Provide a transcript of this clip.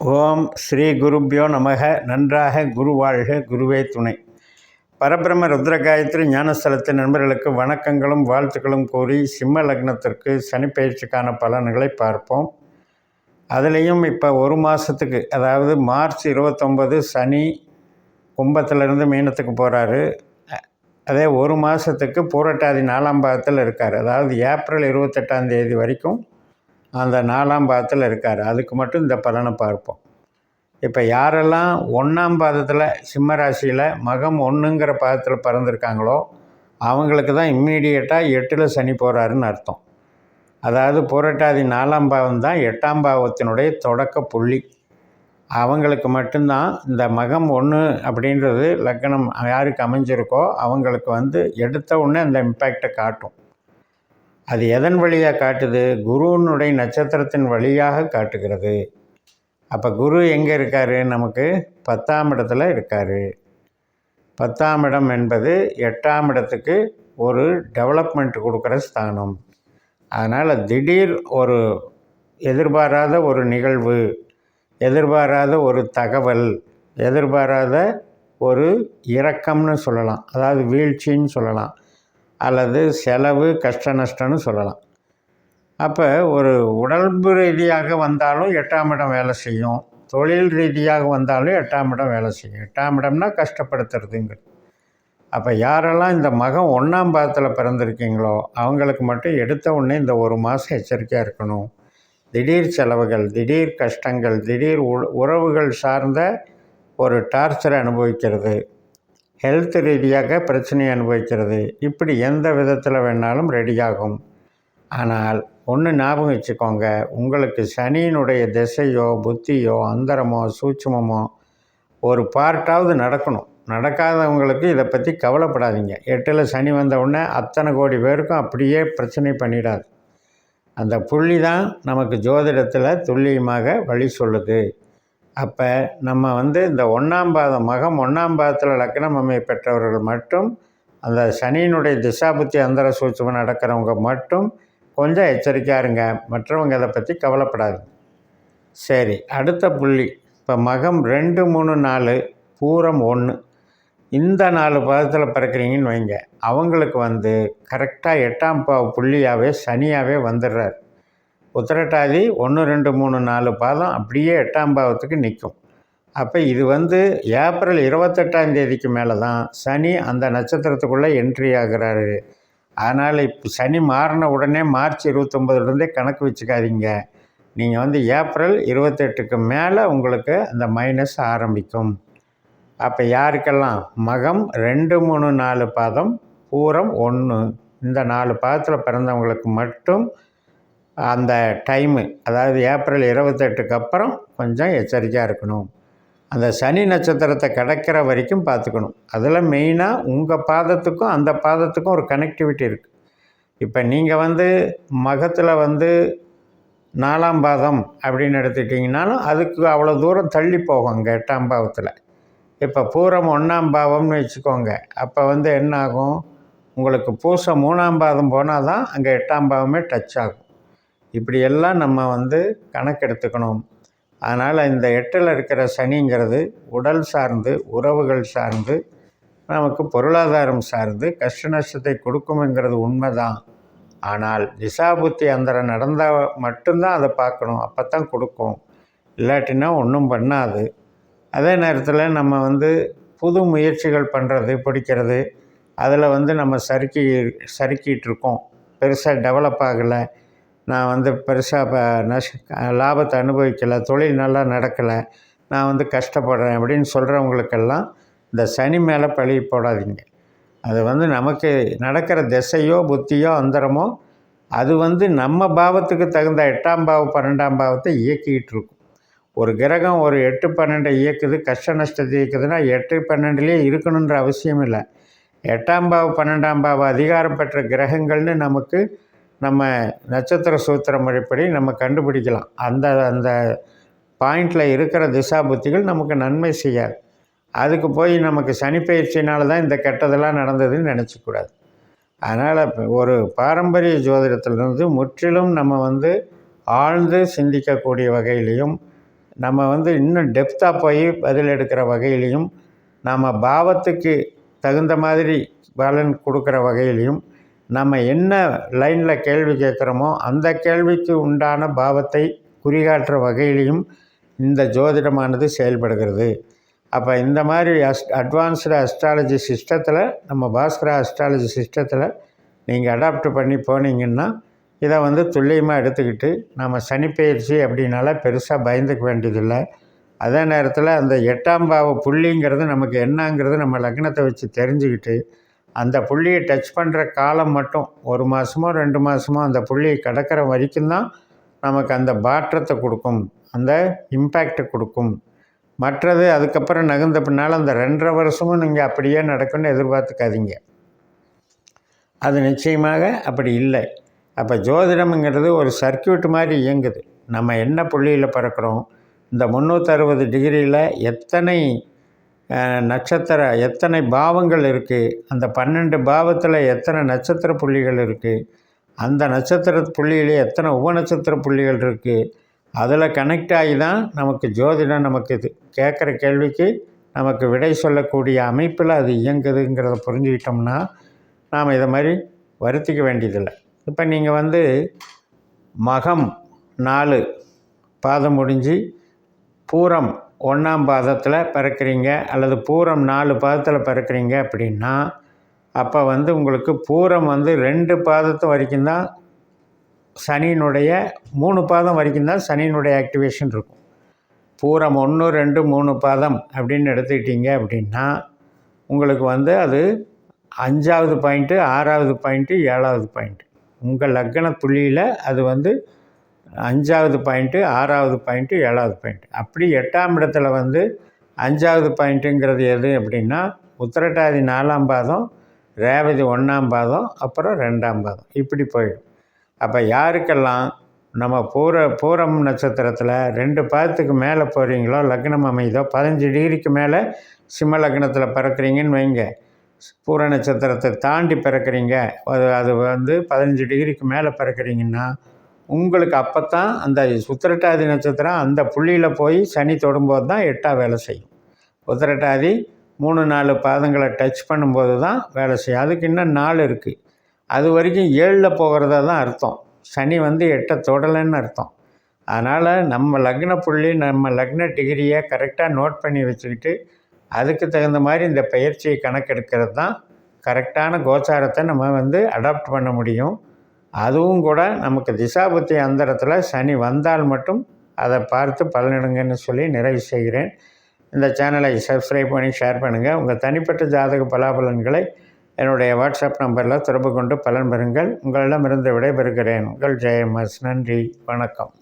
ஓம் ஸ்ரீ குருப்பியோ நமக. நன்றாக குரு வாழ்க குருவே துணை. பரபிரம ருத்ர காயத்ரி நண்பர்களுக்கு வணக்கங்களும் வாழ்த்துக்களும் கூறி சிம்ம லக்னத்திற்கு சனிப்பயிற்சிக்கான பலன்களை பார்ப்போம். அதுலேயும் இப்போ ஒரு மாதத்துக்கு அதாவது மார்ச் இருபத்தொம்பது சனி கும்பத்திலிருந்து மீனத்துக்கு போகிறாரு அதே ஒரு மாதத்துக்கு பூரட்டாதி நாலாம் பாகத்தில் இருக்கார். அதாவது ஏப்ரல் இருபத்தெட்டாம் தேதி வரைக்கும் அந்த நாலாம் பாதத்தில் இருக்கார். அதுக்கு மட்டும் இந்த பலனை பார்ப்போம். இப்போ யாரெல்லாம் ஒன்றாம் பாதத்தில் சிம்ம ராசியில் மகம் ஒன்றுங்கிற பாதத்தில் பிறந்திருக்காங்களோ அவங்களுக்கு தான் இம்மீடியட்டாக எட்டில் சனி போகிறாருன்னு அர்த்தம். அதாவது புரட்டாதி நாலாம் பாவம் தான் எட்டாம் பாவத்தினுடைய தொடக்க புள்ளி. அவங்களுக்கு மட்டும்தான் இந்த மகம் ஒன்று அப்படின்றது லக்னம் யாருக்கு அமைஞ்சிருக்கோ அவங்களுக்கு வந்து எடுத்த உடனே அந்த இம்பேக்டை காட்டும். அது எதன் வழியாக காட்டுது? குருவினுடைய நட்சத்திரத்தின் வழியாக காட்டுகிறது. அப்போ குரு எங்கே இருக்கார்? நமக்கு பத்தாம் இடத்துல இருக்கார். பத்தாம் இடம் என்பது எட்டாம் இடத்துக்கு ஒரு டெவலப்மெண்ட் கொடுக்குற ஸ்தானம். அதனால் திடீர் ஒரு எதிர்பாராத ஒரு நிகழ்வு எதிர்பாராத ஒரு தகவல் எதிர்பாராத ஒரு இரக்கம்னு சொல்லலாம். அதாவது வீழ்ச்சின்னு சொல்லலாம். அல்லது செலவு கஷ்ட நஷ்டம்னு சொல்லலாம். அப்போ ஒரு உடல்பு ரீதியாக வந்தாலும் எட்டாம் இடம் வேலை செய்யும். தொழில் ரீதியாக வந்தாலும் எட்டாம் இடம் வேலை செய்யும். எட்டாம் இடம்னா கஷ்டப்படுத்துறதுங்கிறது. அப்போ யாரெல்லாம் இந்த மகம் ஒன்றாம் பாதத்தில் பிறந்திருக்கீங்களோ அவங்களுக்கு மட்டும் எடுத்த உடனே இந்த ஒரு மாதம் எச்சரிக்கையாக இருக்கணும். திடீர் செலவுகள் திடீர் கஷ்டங்கள் திடீர் உறவுகள் சார்ந்த ஒரு டார்ச்சரை அனுபவிக்கிறது. ஹெல்த் ரீதியாக பிரச்சனையை அனுபவிக்கிறது. இப்படி எந்த விதத்தில் வேணாலும் ரெடியாகும். ஆனால் ஒன்று ஞாபகம் வச்சுக்கோங்க. உங்களுக்கு சனியினுடைய திசையோ புத்தியோ அந்தரமோ சூட்சமோ ஒரு பார்ட்டாவது நடக்கணும். நடக்காதவங்களுக்கு இதை பற்றி கவலைப்படாதீங்க. எட்டில் சனி வந்த உடனே அத்தனை கோடி பேருக்கும் அப்படியே பிரச்சனை பண்ணிடாது. அந்த புள்ளி தான் நமக்கு ஜோதிடத்தில் துல்லியமாக வழி சொல்லுது. அப்போ நம்ம வந்து இந்த ஒன்றாம் பாதம் மகம் ஒன்றாம் பாதத்தில் லக்னம் அமைய பெற்றவர்கள் மட்டும் அந்த சனியினுடைய திசாபுத்தி அந்தர சூட்சமாக நடக்கிறவங்க மட்டும் கொஞ்சம் எச்சரிக்கையாக இருங்க. மற்றவங்க அதை பற்றி கவலைப்படாது சரி அடுத்த புள்ளி. இப்போ மகம் ரெண்டு மூணு நாலு பூரம் ஒன்று இந்த நாலு பாதத்தில் பிறக்கிறீங்கன்னு வைங்க. அவங்களுக்கு வந்து கரெக்டாக எட்டாம் பாவ புள்ளியாகவே சனியாகவே வந்துடுறார். உத்திரட்டாதி ஒன்று ரெண்டு மூணு நாலு பாதம் அப்படியே எட்டாம் பாவத்துக்கு நிற்கும். அப்போ இது வந்து ஏப்ரல் இருபத்தெட்டாம் தேதிக்கு மேலே தான் சனி அந்த நட்சத்திரத்துக்குள்ளே என்ட்ரி ஆகிறாரு. அதனால் இப்போ சனி மாறின உடனே மார்ச் இருபத்தொம்பதுலேருந்தே கணக்கு வச்சுக்காதீங்க. நீங்கள் வந்து ஏப்ரல் இருபத்தெட்டுக்கு மேலே உங்களுக்கு அந்த மைனஸ் ஆரம்பிக்கும். அப்போ யாருக்கெல்லாம்? மகம் ரெண்டு மூணு நாலு பாதம் பூரம் ஒன்று. இந்த நாலு பாதத்தில் பிறந்தவங்களுக்கு மட்டும் அந்த டைமு அதாவது ஏப்ரல் இருபத்தெட்டுக்கு அப்புறம் கொஞ்சம் எச்சரிக்கையாக இருக்கணும். அந்த சனி நட்சத்திரத்தை கிடைக்கிற வரைக்கும் பார்த்துக்கணும். அதில் மெயினாக உங்கள் பாதத்துக்கும் அந்த பாதத்துக்கும் ஒரு கனெக்டிவிட்டி இருக்குது இப்போ நீங்கள் வந்து மகத்தில் வந்து நாலாம் பாதம் அப்படின்னு எடுத்துட்டிங்கனாலும் அதுக்கு அவ்வளோ தூரம் தள்ளி போகும் அங்கே எட்டாம் பாவத்தில். இப்போ பூரம் ஒன்றாம் பாவம்னு வச்சுக்கோங்க. அப்போ வந்து என்ன ஆகும் உங்களுக்கு பூசம் மூணாம் பாதம் போனால் தான் அங்கே எட்டாம் பாவமே டச் ஆகும். இப்படியெல்லாம் நம்ம வந்து கணக்கெடுத்துக்கணும். அதனால் இந்த எட்டில் இருக்கிற சனிங்கிறது உடல் சார்ந்து உறவுகள் சார்ந்து நமக்கு பொருளாதாரம் சார்ந்து கஷ்ட நஷ்டத்தை கொடுக்கும்ங்கிறது உண்மை தான் ஆனால் திசாபுத்தி அந்தரம் நடந்தால் மட்டும்தான் அதை பார்க்கணும். அப்போ தான் கொடுக்கும். இல்லாட்டினா ஒன்றும் பண்ணாது. அதே நேரத்தில் நம்ம வந்து புது முயற்சிகள் பண்ணுறது பிடிக்கிறது அதில் வந்து நம்ம சறுக்கி சறுக்கிட்டு இருக்கோம். பெருசாக டெவலப் ஆகலை. நான் வந்து பெருசாக இப்போ நஷ் லாபத்தை அனுபவிக்கலை தொழில் நல்லா நடக்கலை நான் வந்து கஷ்டப்படுறேன் அப்படின்னு சொல்கிறவங்களுக்கெல்லாம் இந்த சனி மேலே பழி போடாதீங்க. அது வந்து நமக்கு நடக்கிற திசையோ புத்தியோ அந்தரமோ அது வந்து நம்ம பாவத்துக்கு தகுந்த எட்டாம் பாவம் பன்னெண்டாம் பாவத்தை இயக்கிக்கிட்டு இருக்கும். ஒரு கிரகம் ஒரு எட்டு பன்னெண்டை இயக்குது கஷ்ட நஷ்டத்தை இயக்குதுன்னா எட்டு பன்னெண்டுலேயே இருக்கணுன்ற அவசியம் இல்லை. எட்டாம் பாவம் பன்னெண்டாம் பாவம் அதிகாரம் பெற்ற கிரகங்கள்னு நமக்கு நம்ம நட்சத்திர சூத்திர முறைப்படி நம்ம கண்டுபிடிக்கலாம். அந்த அந்த பாயிண்டில் இருக்கிற திசா புத்திகள் நமக்கு நன்மை செய்யாது. அதுக்கு போய் நமக்கு சனிப்பயிற்சினால தான் இந்த கெட்டதெல்லாம் நடந்ததுன்னு நினச்சிக்கூடாது அதனால் ஒரு பாரம்பரிய ஜோதிடத்திலிருந்து முற்றிலும் நம்ம வந்து ஆழ்ந்து சிந்திக்கக்கூடிய வகையிலையும் நம்ம வந்து இன்னும் டெப்த்தாக போய் பதில் எடுக்கிற வகையிலையும் நம்ம பாவத்துக்கு தகுந்த மாதிரி பலன் கொடுக்குற வகையிலையும் நம்ம என்ன லைனில் கேள்வி கேட்குறோமோ அந்த கேள்விக்கு உண்டான பாவத்தை குறிகாட்டுற வகையிலையும் இந்த ஜோதிடமானது செயல்படுகிறது. அப்போ இந்த மாதிரி அஸ் அட்வான்ஸ்டு அஸ்ட்ராலஜி சிஸ்டத்தில் நம்ம பாஸ்கரா அஸ்ட்ராலஜி சிஸ்டத்தில் நீங்கள் அடாப்ட் பண்ணி போனீங்கன்னா இதை வந்து துல்லியமாக எடுத்துக்கிட்டு நம்ம சனிப்பெயர்ச்சி அப்படின்னால பெருசாக பயந்துக்க வேண்டியதில்லை. அதே நேரத்தில் அந்த எட்டாம் பாவ புள்ளிங்கிறது நமக்கு என்னங்கிறது நம்ம லக்னத்தை வச்சு தெரிஞ்சுக்கிட்டு அந்த புள்ளியை டச் பண்ணுற காலம் மட்டும் ஒரு மாதமோ ரெண்டு மாதமோ அந்த புள்ளியை கடக்கிற வரைக்கும் தான் நமக்கு அந்த பாற்றத்தை கொடுக்கும் அந்த இம்பேக்டை கொடுக்கும். மற்றது அதுக்கப்புறம் நகர்ந்த பின்னால் அந்த ரெண்டரை வருஷமும் நீங்கள் அப்படியே நடக்கும்னு எதிர்பார்த்துக்காதீங்க. அது நிச்சயமாக அப்படி இல்லை. அப்போ ஜோதிடம்ங்கிறது ஒரு சர்க்கியூட் மாதிரி இயங்குது. நம்ம என்ன புள்ளியில் பிறக்கிறோம்? இந்த முந்நூற்றறுபது டிகிரியில் எத்தனை நட்சத்திர எத்தனை பாவங்கள் இருக்குது அந்த பன்னெண்டு பாவத்தில் எத்தனை நட்சத்திர புள்ளிகள் இருக்குது அந்த நட்சத்திர புள்ளியிலே எத்தனை உபநட்சத்திர புள்ளிகள் இருக்குது அதில் கனெக்ட் ஆகி தான் நமக்கு ஜோதிடம் நமக்கு இது. கேட்குற கேள்விக்கு நமக்கு விடை சொல்லக்கூடிய அமைப்பில் அது இயங்குதுங்கிறத புரிஞ்சுக்கிட்டோம்னா நாம் இதை மாதிரி வருத்திக்க வேண்டியதில்லை. இப்போ நீங்கள் வந்து மகம் நாலு பாதம் முடிஞ்சு பூரம் ஒன்றாம் பாதத்தில் பிறக்கிறீங்க அல்லது பூரம் நாலு பாதத்தில் பிறக்கிறீங்க அப்படின்னா அப்போ வந்து உங்களுக்கு பூரம் வந்து ரெண்டு பாதத்து வரைக்கும் தான் சனியினுடைய மூணு பாதம் வரைக்கும் தான் சனியினுடைய ஆக்டிவேஷன் இருக்கும். பூரம் ஒன்று ரெண்டு மூணு பாதம் அப்படின்னு எடுத்துக்கிட்டீங்க அப்படின்னா உங்களுக்கு வந்து அது அஞ்சாவது பாயிண்ட்டு ஆறாவது பாயிண்ட்டு ஏழாவது பாயிண்ட்டு உங்கள் லக்கண புள்ளியில் அது வந்து அஞ்சாவது பாயிண்ட்டு ஆறாவது பாயிண்ட்டு ஏழாவது பாயிண்ட் அப்படி எட்டாம் இடத்துல வந்து அஞ்சாவது பாயிண்ட்டுங்கிறது எது அப்படின்னா உத்திரட்டாதி நாலாம் பாதம் ரேவதி ஒன்றாம் பாதம் அப்புறம் ரெண்டாம் பாதம். இப்படி போயிடும். அப்போ யாருக்கெல்லாம் நம்ம பூர பூரம் நட்சத்திரத்தில் ரெண்டு பாதத்துக்கு மேலே போகிறீங்களோ லக்னம் அமைதோ பதினஞ்சு டிகிரிக்கு மேலே சிம்ம லக்னத்தில் பிறக்கிறீங்கன்னு வைங்க. பூர நட்சத்திரத்தை தாண்டி பிறக்கிறீங்க. அது அது வந்து பதினஞ்சு டிகிரிக்கு மேலே பிறக்கிறீங்கன்னா உங்களுக்கு அப்போ தான் அந்த உத்திரட்டாதி நட்சத்திரம் அந்த புள்ளியில் போய் சனி தொடும்போது தான் எட்டா வேலை செய்யும். உத்திரட்டாதி மூணு நாலு பாதங்களை டச் பண்ணும்போது தான் வேலை செய்யும். அதுக்கு இன்னும் நாள் இருக்குது அது வரைக்கும் ஏழில் போகிறதா தான் அர்த்தம். சனி வந்து எட்டை தொடலைன்னு அர்த்தம். அதனால் நம்ம லக்ன புள்ளி நம்ம லக்ன டிகிரியை கரெக்டாக நோட் பண்ணி வச்சுக்கிட்டு அதுக்கு தகுந்த மாதிரி இந்த பயிற்சியை கணக்கெடுக்கிறது தான் கரெக்டான கோச்சாரத்தை நம்ம வந்து அடாப்ட் பண்ண முடியும். அதுவும் கூட நமக்கு திசாபுத்தி அந்தரத்தில் சனி வந்தால் மட்டும் அதை பார்த்து பலனிடுங்கன்னு சொல்லி நிறைவு செய்கிறேன். இந்த சேனலை சப்ஸ்கிரைப் பண்ணி ஷேர் பண்ணுங்கள் உங்கள் தனிப்பட்ட ஜாதக பலாபலன்களை என்னுடைய வாட்ஸ்அப் நம்பரில் தொடர்பு கொண்டு பலன் பெறுங்கள். உங்களிடமிருந்து விடைபெறுகிறேன். உங்கள் ஜெயமஸ் நன்றி. வணக்கம்.